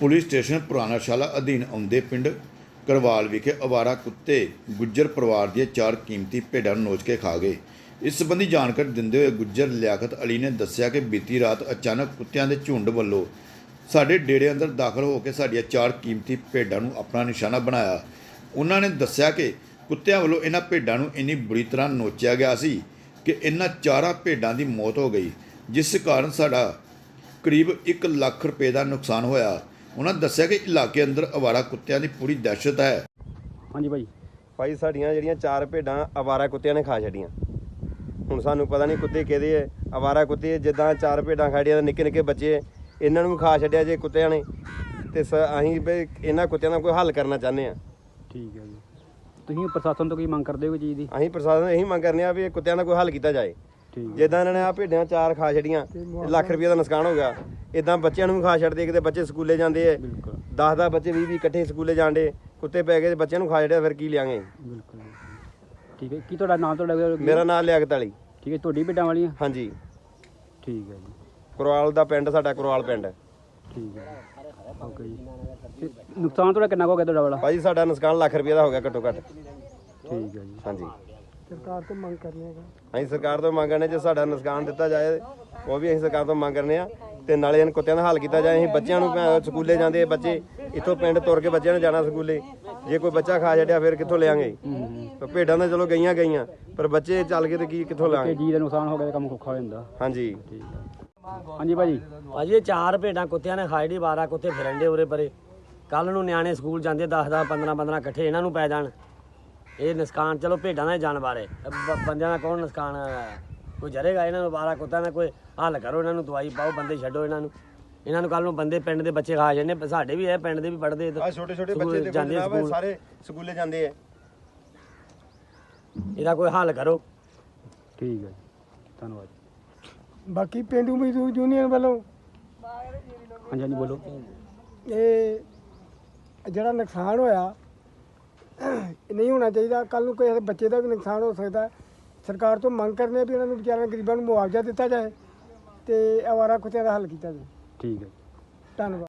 Police station ਪੁਰਾਣਾ ਸ਼ਾਲਾ ਅਧੀਨ ਆਉਂਦੇ ਪਿੰਡ ਕਰਵਾਲ ਵਿਖੇ ਅਵਾਰਾ ਕੁੱਤੇ ਗੁੱਜਰ ਪਰਿਵਾਰ ਦੀਆਂ ਚਾਰ ਕੀਮਤੀ ਭੇਡਾਂ ਨੂੰ ਨੋਚ ਕੇ ਖਾ ਗਏ। ਇਸ ਸੰਬੰਧੀ ਜਾਣਕਾਰੀ ਦਿੰਦੇ ਹੋਏ ਗੁੱਜਰ ਲਿਆਕਤ ਅਲੀ ਨੇ ਦੱਸਿਆ ਕਿ ਬੀਤੀ ਰਾਤ ਅਚਾਨਕ ਕੁੱਤਿਆਂ ਦੇ ਝੁੰਡ ਵੱਲੋਂ ਸਾਡੇ ਡੇਰੇ ਅੰਦਰ ਦਾਖਲ ਹੋ ਕੇ ਸਾਡੀਆਂ ਚਾਰ ਕੀਮਤੀ ਭੇਡਾਂ ਨੂੰ ਆਪਣਾ ਨਿਸ਼ਾਨਾ ਬਣਾਇਆ। ਉਹਨਾਂ ਨੇ ਦੱਸਿਆ ਕਿ ਕੁੱਤਿਆਂ ਵੱਲੋਂ ਇਹਨਾਂ ਭੇਡਾਂ ਨੂੰ ਇੰਨੀ ਬੁਰੀ ਤਰ੍ਹਾਂ ਨੋਚਿਆ ਗਿਆ ਸੀ ਕਿ ਇਹਨਾਂ ਚਾਰਾਂ ਭੇਡਾਂ ਦੀ ਮੌਤ ਹੋ ਗਈ, ਜਿਸ ਕਾਰਨ ਸਾਡਾ ਕਰੀਬ 1 ਲੱਖ ਰੁਪਏ ਦਾ ਨੁਕਸਾਨ ਹੋਇਆ। ਉਹਨਾਂ ਦੱਸਿਆ ਕਿ ਇਲਾਕੇ ਅੰਦਰ ਅਵਾਰਾ ਕੁੱਤਿਆਂ ਦੀ ਪੂਰੀ ਦਹਿਸ਼ਤ ਹੈ। ਹਾਂਜੀ ਭਾਈ। ਭਾਈ ਸਾਡੀਆਂ ਜਿਹੜੀਆਂ ਚਾਰ ਭੇਡਾਂ ਆਵਾਰਾ ਕੁੱਤਿਆਂ ਨੇ ਖਾ ਛੱਡੀਆਂ। ਹੁਣ ਸਾਨੂੰ ਪਤਾ ਨਹੀਂ ਕੁੱਤੇ ਕਿਹਦੇ ਐ ਆਵਾਰਾ ਕੁੱਤੇ ਐ, ਜਿੱਦਾਂ ਚਾਰ ਭੇਡਾਂ ਖਾੜੀਆਂ ਦੇ ਨਿੱਕੇ ਨਿੱਕੇ ਬੱਚੇ ਇਹਨਾਂ ਨੂੰ ਵੀ ਖਾ ਛੱਡਿਆ ਜੇ ਕੁੱਤਿਆਂ ਨੇ। ਤੇ ਸ- ਅਸੀਂ ਵੀ ਇਹਨਾਂ ਕੁੱਤਿਆਂ ਦਾ ਕੋਈ ਹੱਲ ਕਰਨਾ ਚਾਹੁੰਦੇ ਆ ਠੀਕ ਹੈ ਜੀ। ਤੁਸੀਂ ਪ੍ਰਸ਼ਾਸਨ ਤੋਂ ਕੀ ਮੰਗ ਕਰਦੇ ਹੋ ਚੀਜ਼ ਦੀ? ਅਸੀਂ ਪ੍ਰਸ਼ਾਸਨ ਨੂੰ ਇਹੀ ਮੰਗ ਕਰਨੇ ਆ ਵੀ ਇਹ ਕੁੱਤਿਆਂ ਦਾ ਕੋਈ ਹੱਲ ਕੀਤਾ ਜਾਏ। ਜਿੱਦਾਂ ਇਹਨਾਂ ਨੇ ਆ ਭੇਡਾਂ ਚਾਰ ਖਾ ਛੱਡੀਆਂ ਲੱਖ ਰੁਪਏ ਦਾ ਨੁਕਸਾਨ ਹੋ ਗਿਆ। ਇਦਾਂ ਬੱਚਿਆਂ ਨੂੰ ਵੀ ਖਾ ਛੱਡਦੇ ਕਿਤੇ ਬੱਚੇ ਸਕੂਲੇ ਜਾਂਦੇ ਐ। ਬਿਲਕੁਲ। 10 10 ਬੱਚੇ 20 20 ਇਕੱਠੇ ਸਕੂਲੇ ਜਾਂਦੇ ਕੁੱਤੇ ਪੈ ਗਏ ਤੇ ਬੱਚਿਆਂ ਨੂੰ ਖਾ ਛੱਡਿਆ ਫਿਰ ਕੀ ਲਿਆਂਗੇ? ਬਿਲਕੁਲ ਠੀਕ ਹੈ ਕੀ ਤੁਹਾਡਾ ਨਾਮ ਤੁਹਾਡਾ ਮੇਰਾ ਨਾਮ ਲਿਆਕਤ ਵਾਲੀ। ਠੀਕ ਹੈ ਤੁਹਾਡੀ ਭੇਡਾਂ ਵਾਲੀਆਂ? ਹਾਂਜੀ। ਠੀਕ ਹੈ ਜੀ। ਕੁਰਵਾਲ ਦਾ ਪਿੰਡ ਸਾਡਾ ਕੁਰਵਾਲ ਪਿੰਡ। ਠੀਕ ਹੈ ਓਕੇ ਜੀ। ਤੇ ਨੁਕਸਾਨ ਤੁਹਾਡਾ ਕਿੰਨਾ ਹੋ ਗਿਆ ਤੁਹਾਡਾ ਵਾਲਾ? ਭਾਜੀ ਸਾਡਾ ਨੁਕਸਾਨ ਲੱਖ ਰੁਪਏ ਦਾ ਹੋ ਗਿਆ ਘੱਟੋ ਘੱਟ ਠੀਕ ਹੈ ਜੀ। ਹਾਂਜੀ। ਸਰਕਾਰ ਤੋਂ ਮੰਗ ਕਰਨੀ ਹੈਗਾ ਅਸੀਂ ਸਰਕਾਰ ਤੋਂ ਮੰਗ ਕਰਨੇ ਜੇ ਸਾਡਾ ਨੁਕਸਾਨ ਦਿੱਤਾ ਜਾਏ ਉਹ ਵੀ ਅਸੀਂ ਸਰਕਾਰ ਤੋਂ ਮੰਗ ਕਰਨੇ ਆ। ਤੇ ਨਾਲੇ ਇਹਨਾਂ ਕੁੱਤਿਆਂ ਦਾ ਹੱਲ ਕੀਤਾ ਜਾਏ ਅਸੀਂ ਬੱਚਿਆਂ ਨੂੰ ਸਕੂਲੇ ਜਾਂਦੇ ਆ ਬੱਚੇ ਇੱਥੋਂ ਪਿੰਡ ਤੁਰ ਕੇ ਬੱਚਿਆਂ ਨੇ ਜਾਣਾ ਸਕੂਲੇ। ਜੇ ਕੋਈ ਬੱਚਾ ਖਾ ਛੱਡਿਆ ਫਿਰ ਕਿੱਥੋਂ ਲਿਆਂਗੇ? ਤਾਂ ਭੇਡਾਂ ਤਾਂ ਚਲੋ ਗਈਆਂ ਗਈਆਂ ਪਰ ਬੱਚੇ ਚੱਲ ਕੇ ਤੇ ਕੀ ਕਿੱਥੋਂ ਕਿ ਲਿਆਂਗੇ ਜੀ ਦਾ ਨੁਕਸਾਨ ਹੋ ਗਿਆ ਤਾਂ ਕੰਮ ਔਖਾ ਹੋ ਜਾਂਦਾ। ਹਾਂਜੀ। ਹਾਂਜੀ ਭਾਜੀ। ਭਾਜੀ ਇਹ ਚਾਰ ਭੇਡਾਂ ਕੁੱਤਿਆਂ ਨੇ ਖਾਈ ਦੀ 12 ਕੁੱਤੇ ਫਿਰੰਡੇ ਉਰੇ ਪਰੇ। ਕੱਲ ਨੂੰ ਨਿਆਣੇ ਸਕੂਲ ਜਾਂਦੇ 10 10 15 15 ਇਕੱਠੇ ਇਹਨਾਂ ਨੂੰ ਪੈ ਜਾਣ। ਇਹ ਨੁਕਸਾਨ ਚਲੋ ਭੇਡਾਂ ਦਾ ਹੀ ਜਾਣ ਬਾਰੇ ਬ- ਬੰਦਿਆਂ ਦਾ ਕੌਣ ਨੁਕਸਾਨ ਹੈ? ਕੋਈ ਜਰੇਗਾ ਇਹਨਾਂ ਨੂੰ 12 ਕੁੱਤਿਆਂ ਦਾ ਕੋਈ ਹੱਲ ਕਰੋ ਇਹਨਾਂ ਨੂੰ ਦਵਾਈ ਪਾਓ ਬੰਦੇ ਛੱਡੋ ਇਹਨਾਂ ਨੂੰ। ਇਹਨਾਂ ਨੂੰ ਕੱਲ ਨੂੰ ਬੰਦੇ ਪਿੰਡ ਦੇ ਬੱਚੇ ਖਾ ਜਾਂਦੇ ਸਾਡੇ ਵੀ ਇਹ ਪਿੰਡ ਦੇ ਵੀ ਪੜਦੇ ਆ ਛੋਟੇ ਛੋਟੇ ਬੱਚੇ ਦੇਖੋ ਜਾਂਦੇ ਜਨਾਬ ਸਕੂਲ। ਸਾਰੇ ਸਕੂਲੇ ਜਾਂਦੇ ਆ। ਇਹਦਾ ਕੋਈ ਹੱਲ ਕਰੋ। ਠੀਕ ਹੈ ਜੀ ਧੰਨਵਾਦ। ਬਾਕੀ ਪਿੰਡੂ ਮਜ਼ਦੂਰ ਯੂਨੀਅਨ ਵੱਲੋਂ ਹਾਂਜੀ ਹਾਂਜੀ ਬੋਲੋ। ਇਹ ਜਿਹੜਾ ਨੁਕਸਾਨ ਹੋਇਆ ਨਹੀਂ ਹੋਣਾ ਚਾਹੀਦਾ। ਕੱਲ ਨੂੰ ਕਿਸੇ ਬੱਚੇ ਦਾ ਵੀ ਨੁਕਸਾਨ ਹੋ ਸਕਦਾ। ਹੈ। ਸਰਕਾਰ ਤੋਂ ਮੰਗ ਕਰਨੇ ਵੀ ਇਹਨਾਂ ਨੂੰ ਵਿਚਾਰਿਆਂ ਗਰੀਬਾਂ ਨੂੰ ਮੁਆਵਜ਼ਾ ਦਿੱਤਾ ਜਾਏ ਤੇ ਆਵਾਰਾ ਕੁੱਤਿਆਂ ਦਾ ਹੱਲ ਕੀਤਾ ਜਾਏ। ਠੀਕ ਹੈ। ਧੰਨਵਾਦ।